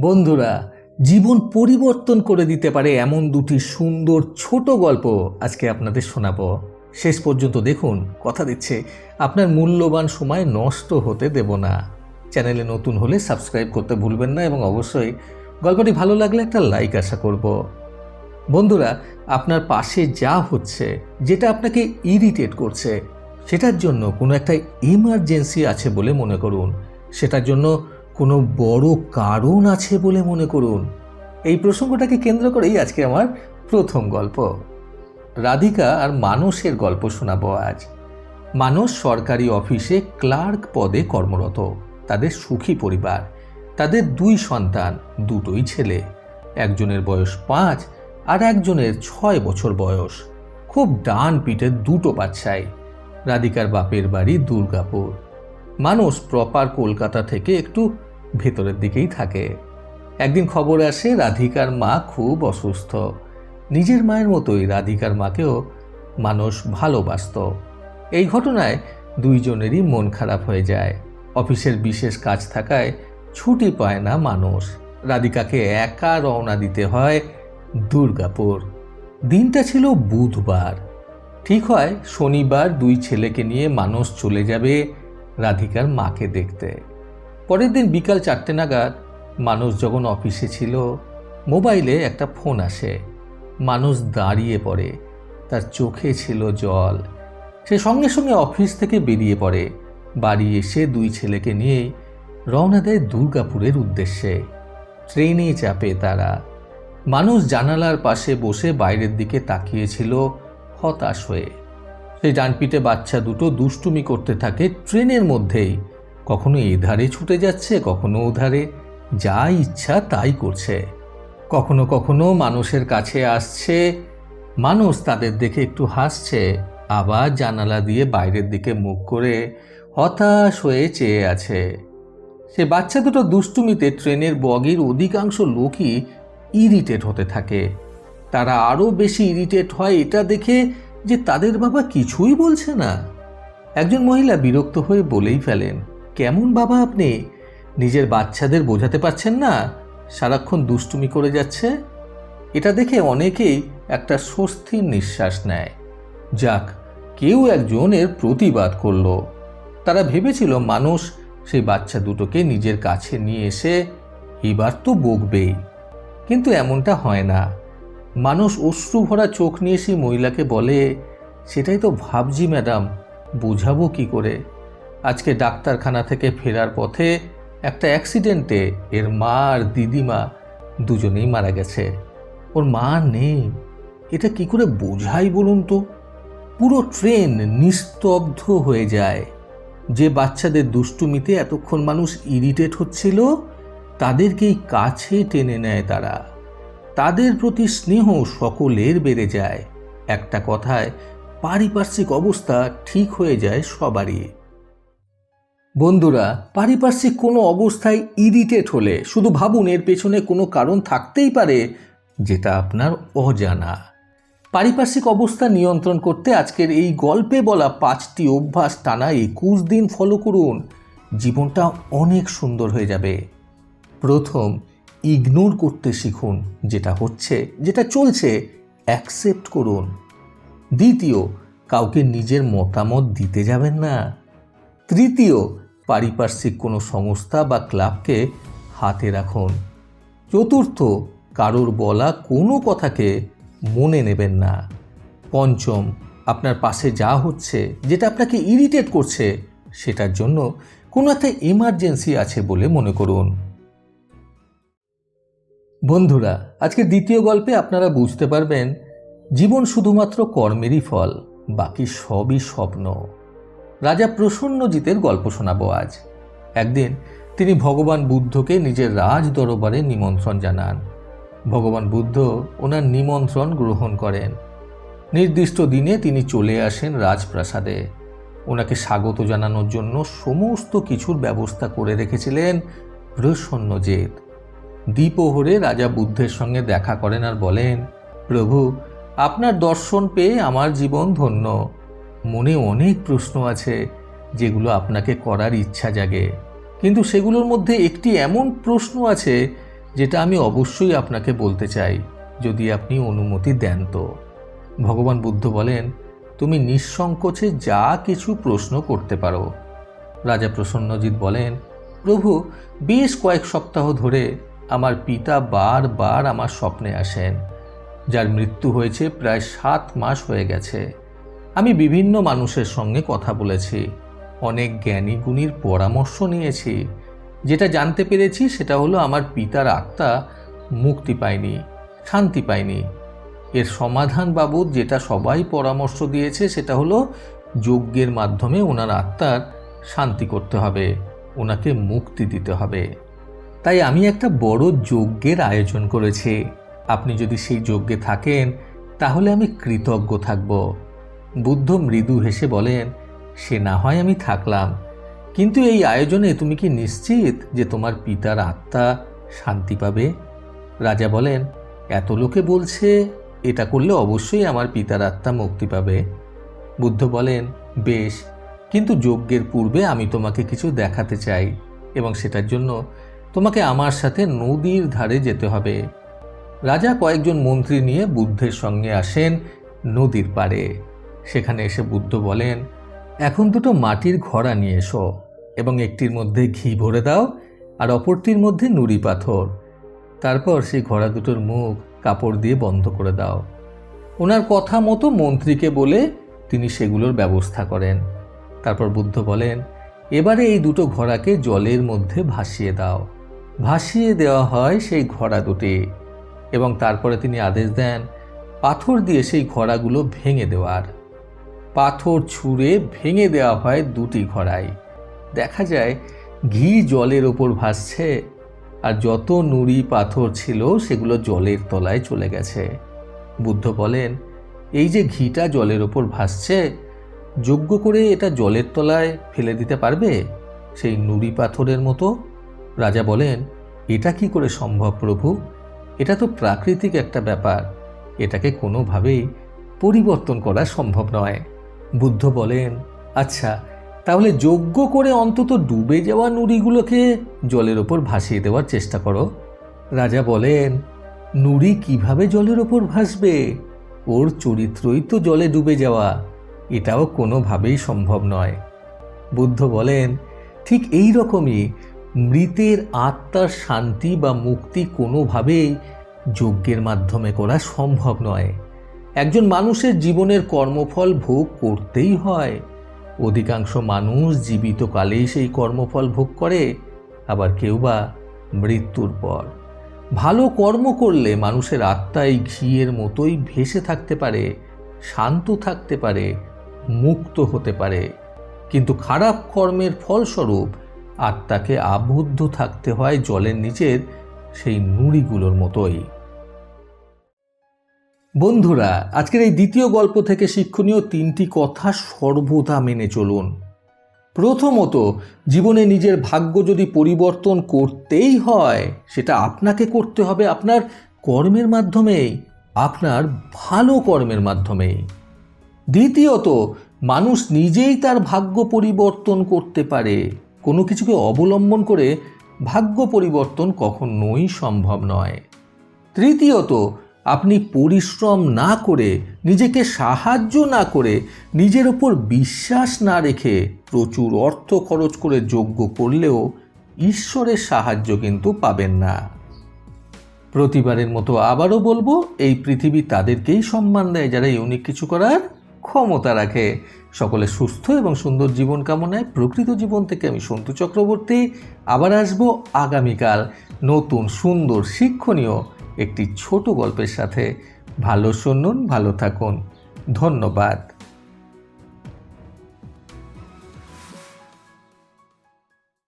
বন্ধুরা, জীবন পরিবর্তন করে দিতে পারে এমন দুটি সুন্দর ছোট গল্প আজকে আপনাদের শোনাবো। শেষ পর্যন্ত দেখুন, কথা দিচ্ছে, আপনার মূল্যবান সময় নষ্ট হতে দেব না। চ্যানেলে নতুন হলে সাবস্ক্রাইব করতে ভুলবেন না এবং অবশ্যই গল্পটি ভালো লাগলে একটা লাইক আশা করব। বন্ধুরা, আপনার পাশে যা হচ্ছে, যেটা আপনাকে ইরিটেট করছে, সেটার জন্য কোনো একটা ইমার্জেন্সি আছে বলে মনে করুন। সেটার জন্য কোনো বড় কারণ আছে বলে মনে করুন। এই প্রসঙ্গটাকে কেন্দ্র করেই আজকে আমার প্রথম গল্প। রাধিকা আর মানসের গল্প শোনাবো আজ। মানস সরকারি অফিসে ক্লার্ক পদে কর্মরত। তাদের সুখী পরিবার। তাদের দুই সন্তান, দুটোই ছেলে। একজনের বয়স পাঁচ আর একজনের ছয় বছর বয়স। খুব ডান পিঠে দুটো বাচ্চাই। রাধিকার বাপের বাড়ি দুর্গাপুর। মানুষ প্রপার কলকাতা থেকে একটু ভেতরের দিকেই থাকে। একদিন খবর আসে, রাধিকার মা খুব অসুস্থ। নিজের মায়ের মতোই রাধিকার মাকেও মানুষ ভালোবাসত। এই ঘটনায় দুইজনেরই মন খারাপ হয়ে যায়। অফিসের বিশেষ কাজ থাকায় ছুটি পায় না মানুষ। রাধিকাকে একা রওনা দিতে হয় দুর্গাপুর। দিনটা ছিল বুধবার। ঠিক হয়, শনিবার দুই ছেলেকে নিয়ে মানুষ চলে যাবে রাধিকার মাকে দেখতে। পরের দিন বিকাল চারটে নাগাদ মানুষ যখন অফিসে ছিল, মোবাইলে একটা ফোন আসে। মানুষ দাঁড়িয়ে পড়ে, তার চোখে ছিল জল। সে সঙ্গে সঙ্গে অফিস থেকে বেরিয়ে পড়ে। বাড়ি এসে দুই ছেলেকে নিয়েই রওনা দেয় দুর্গাপুরের উদ্দেশ্যে। ট্রেনে চাপে তারা। মানুষ জানালার পাশে বসে বাইরের দিকে তাকিয়েছিল, হতাশ হয়ে। সেই ডানপিটে বাচ্চা দুটো দুষ্টুমি করতে থাকে ট্রেনের মধ্যেই। কখনো এধারে ছুটে যাচ্ছে, কখনো ওধারে যা ইচ্ছা তাই করছে। কখনো কখনো মানুষের কাছে আসছে। মানুষ তাদের দেখে একটু হাসছে। আবার জানালা দিয়ে বাইরের দিকে মুখ করে হতাশ হয়ে চেয়ে আছে। সে বাচ্চা দুটো দুষ্টুমিতে ট্রেনের বগির অধিকাংশ লোকই ইরিটেট হতে থাকে। তারা আরও বেশি ইরিটেট হয় এটা দেখে যে তাদের বাবা কিছুই বলছে না। একজন মহিলা বিরক্ত হয়ে বলেই ফেলেন কেমন বাবা আপনি? নিজের বাচ্চাদের বোঝাতে পারছেন না? সারাক্ষণ দুষ্টুমি করে যাচ্ছে? এটা দেখে অনেকেই একটা স্বস্তির নিঃশ্বাস নেয়। যাক, কেউ একজনের প্রতিবাদ করল। তারা ভেবেছিল মানুষ সেই বাচ্চা দুটোকে নিজের কাছে নিয়ে এসে এবার তো বকবেই। কিন্তু এমনটা হয় না। মানুষ অশ্রু ভরা চোখ নিয়ে সেই মহিলাকে বলে, সেটাই তো ভাবছি, ম্যাডাম। বোঝাবো কি করে? আজকে ডাক্তারখানা থেকে ফেরার পথে একটা অ্যাক্সিডেন্টে এর মা আর দিদিমা দুজনেই মারা গেছে। ওর মা নেই। এটা কি করে বোঝাই বলুন তো? পুরো ট্রেন নিস্তব্ধ হয়ে যায়। যে বাচ্চাদের দুষ্টুমিতে এতক্ষণ মানুষ ইরিটেট হচ্ছিল, তাদেরকেই কাছে টেনে নেয় তারা। তাদের প্রতি স্নেহ সকলের বেড়ে যায়। একটা কথায়, পারিপার্শ্বিক অবস্থা ঠিক হয়ে যায় সবারই। বন্ধুরা, পারিপার্শ্বিক কোনো অবস্থায় ইরিটেট হলে শুধু ভাবুন এর পেছনে কোনো কারণ থাকতেই পারে যেটা আপনার অজানা। পারিপার্শ্বিক অবস্থা নিয়ন্ত্রণ করতে আজকের এই গল্পে বলা পাঁচটি অভ্যাস টানা একুশ দিন ফলো করুন। জীবনটা অনেক সুন্দর হয়ে যাবে। প্রথম ইগনোর করতে শিখুন, যেটা হচ্ছে, যেটা চলছে অ্যাকসেপ্ট করুন। দ্বিতীয়, কাউকে নিজের মতামত দিতে যাবেন না। তৃতীয় পারিপার্শ্বিক কোনো সংস্থা বা ক্লাবকে হাতে রাখুন। চতুর্থ, কারোর বলা কোনো কথাকে মনে নেবেন না। পঞ্চম, আপনার পাশে যা হচ্ছে, যেটা আপনাকে ইরিটেট করছে, সেটার জন্য কোনো একটা এমার্জেন্সি আছে বলে মনে করুন। বন্ধুরা আজকে দ্বিতীয় গল্পে আপনারা বুঝতে পারবেন, জীবন শুধুমাত্র কর্মেরই ফল, বাকি সবই স্বপ্ন। রাজা প্রসন্নজিতের গল্প শোনাবো আজ। একদিন তিনি ভগবান বুদ্ধকে নিজের রাজ দরবারে নিমন্ত্রণ জানান। ভগবান বুদ্ধ ওনার নিমন্ত্রণ গ্রহণ করেন। নির্দিষ্ট দিনে তিনি চলে আসেন রাজপ্রাসাদে। ওনাকে স্বাগত জানানোর জন্য সমস্ত কিছুর ব্যবস্থা করে রেখেছিলেন প্রসন্নজিৎ। দ্বিপ্রহরে রাজা বুদ্ধের সঙ্গে দেখা করেন আর বলেন, প্রভু, আপনার দর্শন পেয়ে আমার জীবন ধন্য। মনে অনেক প্রশ্ন আছে যেগুলো আপনাকে করার ইচ্ছা জাগে। কিন্তু সেগুলোর মধ্যে একটি এমন প্রশ্ন আছে যেটা আমি অবশ্যই আপনাকে বলতে চাই, যদি আপনি অনুমতি দেন তো। ভগবান বুদ্ধ বলেন, তুমি নিঃসংকোচে যা কিছু প্রশ্ন করতে পারো। রাজা প্রসন্নজিৎ বলেন, প্রভু, বেশ কয়েক সপ্তাহ ধরে আমার পিতা বারবার আমার স্বপ্নে আসেন, যার মৃত্যু হয়েছে প্রায় সাত মাস হয়ে গেছে। আমি বিভিন্ন মানুষের সঙ্গে কথা বলেছি। অনেক জ্ঞানী গুণীর পরামর্শ নিয়েছি। যেটা জানতে পেরেছি সেটা হলো আমার পিতার আত্মা মুক্তি পায়নি, শান্তি পায়নি। এর সমাধান বাবদ যেটা সবাই পরামর্শ দিয়েছে সেটা হলো যজ্ঞের মাধ্যমে ওনার আত্মার শান্তি করতে হবে, ওনাকে মুক্তি দিতে হবে। তাই আমি একটা বড় যজ্ঞের আয়োজন করেছি। আপনি যদি সেই যজ্ঞে থাকেন, তাহলে আমি কৃতজ্ঞ থাকব। বুদ্ধ মৃদু হেসে বলেন, সে না হয় আমি থাকলাম। কিন্তু এই আয়োজনে তুমি কি নিশ্চিত যে তোমার পিতার আত্মা শান্তি পাবে? রাজা বলেন, এত লোকে বলছে, এটা করলে অবশ্যই আমার পিতার আত্মা মুক্তি পাবে। বুদ্ধ বলেন, বেশ, কিন্তু যজ্ঞের পূর্বে আমি তোমাকে কিছু দেখাতে চাই এবং সেটার জন্য তোমাকে আমার সাথে নদীর ধারে যেতে হবে। রাজা কয়েকজন মন্ত্রী নিয়ে বুদ্ধের সঙ্গে আসেন নদীর পাড়ে। সেখানে এসে বুদ্ধ বলেন, এখন দুটো মাটির ঘোড়া নিয়ে এসো এবং একটির মধ্যে ঘি ভরে দাও আর অপরটির মধ্যে নুড়ি পাথর। তারপর সেই ঘোড়া দুটোর মুখ কাপড় দিয়ে বন্ধ করে দাও। ওনার কথা মতো মন্ত্রীকে বলে তিনি সেগুলোর ব্যবস্থা করেন। তারপর বুদ্ধ বলেন, এবারে এই দুটো ঘোড়াকে জলের মধ্যে ভাসিয়ে দাও। ভাসিয়ে দেওয়া হয় সেই ঘোড়া দুটি এবং তারপরে তিনি আদেশ দেন, পাথর দিয়ে সেই ঘোড়াগুলো ভেঙে দেওয়ার। পাথর ছুঁড়ে ভেঙে দেওয়া হয় দুটি ঘোড়ায়। দেখা যায়, ঘি জলের ওপর ভাসছে আর যত নুড়ি পাথর ছিল সেগুলো জলের তলায় চলে গেছে। বুদ্ধ বলেন, এই যে ঘিটা জলের ওপর ভাসছে, যোগ্য করে এটা জলের তলায় ফেলে দিতে পারবে? সেই নুড়ি পাথরের মতো? রাজা বলেন, এটা কি করে সম্ভব প্রভু? এটা তো প্রাকৃতিক একটা ব্যাপার। এটাকে কোনোভাবেই পরিবর্তন করা সম্ভব নয়। বুদ্ধ বলেন আচ্ছা তাহলে যোগ্য করে অন্তত ডুবে যাওয়া নুড়িগুলোকে জলের ওপর ভাসিয়ে দেওয়ার চেষ্টা করো। রাজা বলেন, নুড়ি কীভাবে জলের ওপর ভাসবে? ওর চরিত্রই তো জলে ডুবে যাওয়া। এটাও কোনোভাবেই সম্ভব নয়। বুদ্ধ বলেন, ঠিক এই রকমই, মৃতের আত্মার শান্তি বা মুক্তি কোনোভাবেই যজ্ঞের মাধ্যমে করা সম্ভব নয়। একজন মানুষের জীবনের কর্মফল ভোগ করতেই হয়। অধিকাংশ মানুষ জীবিত কালেই সেই কর্মফল ভোগ করে, আবার কেউ বা মৃত্যুর পর। ভালো কর্ম করলে মানুষের আত্মা এই ঘিয়ের মতোই ভেসে থাকতে পারে, শান্ত থাকতে পারে, মুক্ত হতে পারে। কিন্তু খারাপ কর্মের ফলস্বরূপ আত্মাকে আবদ্ধ থাকতে হয় জলের নিচের সেই নুড়িগুলোর মতোই। বন্ধুরা, আজকের এই দ্বিতীয় গল্প থেকে শিক্ষণীয় তিনটি কথা সর্বদা মেনে চলুন। প্রথমত, জীবনে নিজের ভাগ্য যদি পরিবর্তন করতেই হয়, সেটা আপনাকে করতে হবে আপনার কর্মের মাধ্যমেই, আপনার ভালো কর্মের মাধ্যমেই। দ্বিতীয়ত, মানুষ নিজেই তার ভাগ্য পরিবর্তন করতে পারে। কোনো কিছুকে অবলম্বন করে ভাগ্য পরিবর্তন কখনোই সম্ভব নয়। তৃতীয়ত আপনি পরিশ্রম না করে, নিজেকে সাহায্য না করে, নিজের ওপর বিশ্বাস না রেখে প্রচুর অর্থ খরচ করে যোগ্য করলেও ঈশ্বরের সাহায্য কিন্তু পাবেন না। প্রতিবারের মতো আবারও বলব, এই পৃথিবী তাদেরকেই সম্মান দেয় যারা ইউনিক কিছু করার ক্ষমতা রাখে। সকলে সুস্থ এবং সুন্দর জীবন কামনায় প্রকৃত জীবন থেকে আমি সন্তু চক্রবর্তী। আবার আসব আগামীকাল নতুন সুন্দর শিক্ষণীয় একটি ছোট গল্পের সাথে ভালো শুনুন ভালো থাকুন। ধন্যবাদ।